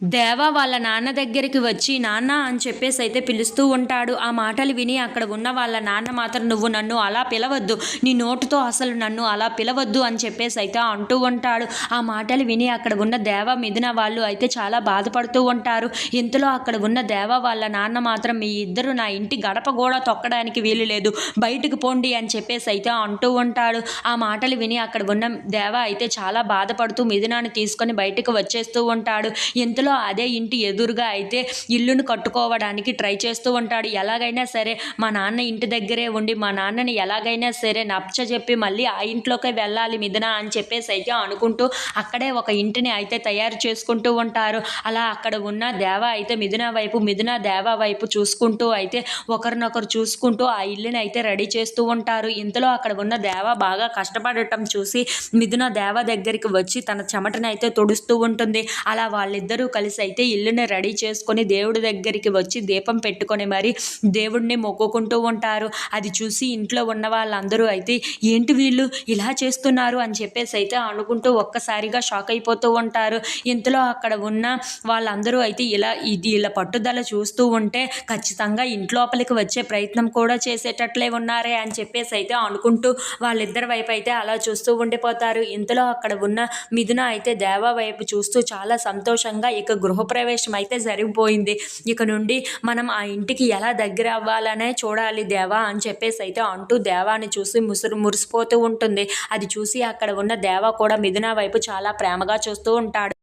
దేవ వాళ్ళ నాన్న దగ్గరికి వచ్చి నాన్న అని చెప్పేసి అయితే పిలుస్తూ ఉంటాడు. ఆ మాటలు విని అక్కడ ఉన్న వాళ్ళ నాన్న మాత్రం నువ్వు నన్ను అలా పిలవద్దు. నీ నోటుతో అసలు నన్ను అలా పిలవద్దు అని చెప్పేసి అయితే అంటూ ఉంటాడు. ఆ మాటలు విని అక్కడ ఉన్న దేవ మిథున వాళ్ళు అయితే చాలా బాధపడుతూ ఉంటారు. ఇంతలో అక్కడ ఉన్న దేవ వాళ్ళ నాన్న మాత్రం మీ ఇద్దరు నా ఇంటి గడప కూడా తొక్కడానికి వీలు లేదు. బయటకు పోండి అని చెప్పేసి అయితే అంటూ ఉంటాడు. ఆ మాటలు విని అక్కడ ఉన్న దేవ అయితే చాలా బాధపడుతూ మిథునాన్ని తీసుకొని బయటకు వచ్చేస్తూ ఉంటాడు. ఇంతలో అదే ఇంటి ఎదురుగా అయితే ఇల్లును కట్టుకోవడానికి ట్రై చేస్తూ ఉంటాడు. ఎలాగైనా సరే మా నాన్న ఇంటి దగ్గరే ఉండి మా నాన్నని ఎలాగైనా సరే నచ్చ చెప్పి మళ్ళీ ఆ ఇంట్లోకి వెళ్ళాలి మిథున అని చెప్పేసి అయితే అనుకుంటూ అక్కడే ఒక ఇంటిని అయితే తయారు చేసుకుంటూ ఉంటారు. అలా అక్కడ ఉన్న దేవ అయితే మిథున వైపు మిథున దేవ వైపు చూసుకుంటూ అయితే ఒకరినొకరు చూసుకుంటూ ఆ ఇల్లుని అయితే రెడీ చేస్తూ ఉంటారు. ఇంతలో అక్కడ ఉన్న దేవ బాగా కష్టపడటం చూసి మిథున దేవ దగ్గరికి వచ్చి తన చెమటని అయితే తుడుస్తూ ఉంటుంది. అలా వాళ్ళిద్దరూ కలిసి అయితే ఇల్లుని రెడీ చేసుకొని దేవుడి దగ్గరికి వచ్చి దీపం పెట్టుకొని మరి దేవుడిని మొక్కుకుంటూ ఉంటారు. అది చూసి ఇంట్లో ఉన్న వాళ్ళందరూ అయితే ఏంటి వీళ్ళు ఇలా చేస్తున్నారు అని చెప్పేసి అయితే అనుకుంటూ ఒక్కసారిగా షాక్ అయిపోతూ ఉంటారు. ఇంతలో అక్కడ ఉన్న వాళ్ళందరూ అయితే ఇలా ఇది ఇలా పట్టుదల చూస్తూ ఉంటే ఖచ్చితంగా ఇంట్లోపలికి వచ్చే ప్రయత్నం కూడా చేసేటట్లే ఉన్నారే అని చెప్పేసి అయితే అనుకుంటూ వాళ్ళిద్దరి వైపు అయితే అలా చూస్తూ ఉండిపోతారు. ఇంతలో అక్కడ ఉన్న మిథున అయితే దేవా వైపు చూస్తూ చాలా సంతోషంగా ఇక గృహప్రవేశం అయితే జరిగిపోయింది ఇక నుండి మనం ఆ ఇంటికి ఎలా దగ్గర అవ్వాలనే చూడాలి దేవా అని చెప్పేసి అయితే అంటూ దేవాని చూసి ముసురు మురిసిపోతూ ఉంటుంది. అది చూసి అక్కడ ఉన్న దేవా కూడా మిథున వైపు చాలా ప్రేమగా చూస్తూ ఉంటాడు.